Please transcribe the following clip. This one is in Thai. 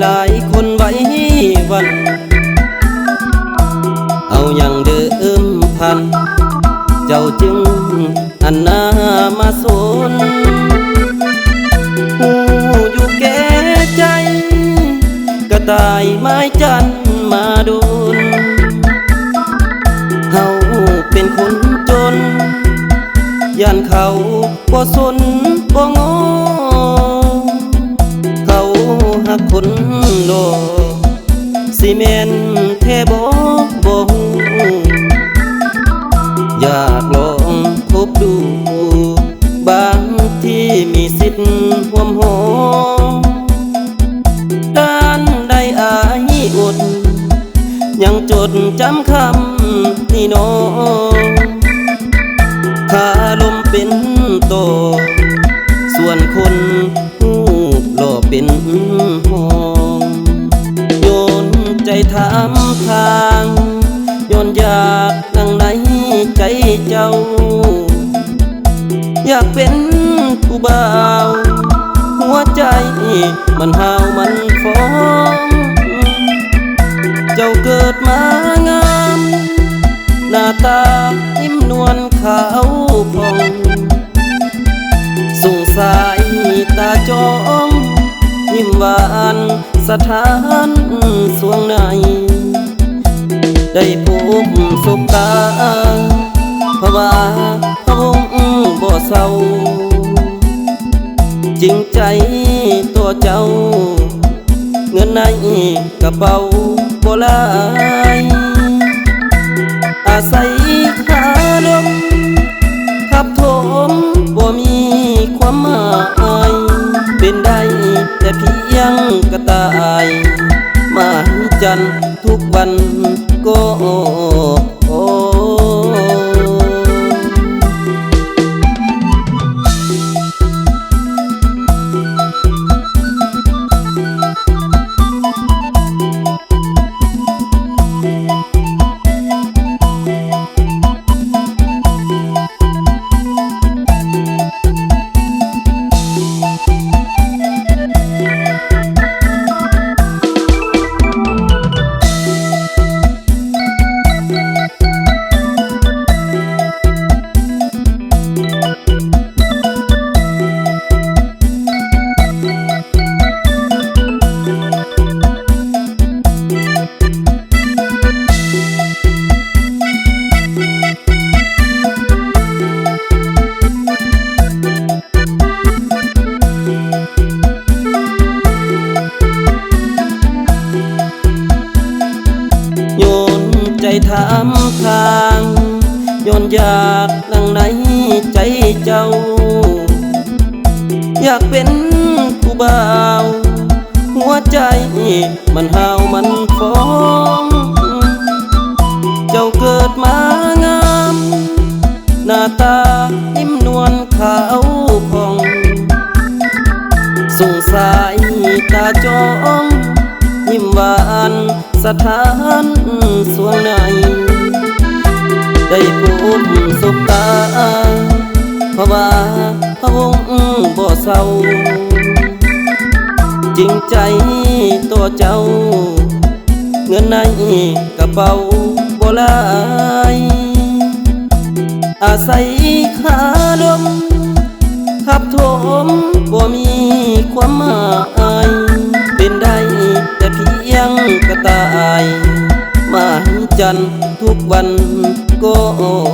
หลายคนไว้วัน เอาอย่างเดิมพัน เจ้าจึงอันนามาสนหูอยู่แก่ใจ กระต่ายไม้จันมาโดนเฮาเป็นคนจนย่านเขาบ่สน ซีเมนเทบบ่ฮู้อยากลองคบดู บางที่มีสิทธิ์ห่วมหอมด้านใดอายอดยังจดจำคำที่น้อง ถามทางโยนอยากดังในใจเจ้า อยากเป็นผู้บ่าว หัวใจมันหาวมันฟ้อง เจ้าเกิดมางาม หน้าตายิ้มนวลขาวผ่องส่งสายตาจอมยิ้มหวานสถาน สวงใน ได้พบสุขตาพราะว่าพระองค์บ่เศร้า จริงใจตัวเจ้า เงินในกระเป๋าบ่ลายอาศัย วั ใจถามทางโยนอยากดังในใจเจ้า อยากเป็นผู้บ่าว หัวใจมันหาวมันฟ้อง เจ้าเกิดมางาม หน้าตายิ้มนวลขาวผ่องส่งสายตาจอมยิ้มหวานสถาน สวงใน ได้พบสบตาเพราะว่าพระองค์บ่เศร้า จริงใจตัวเจ้า เงินในกระเป๋าบ่ลายอาศัยขาลมขับโถมบ่มี chân thuốc văn cô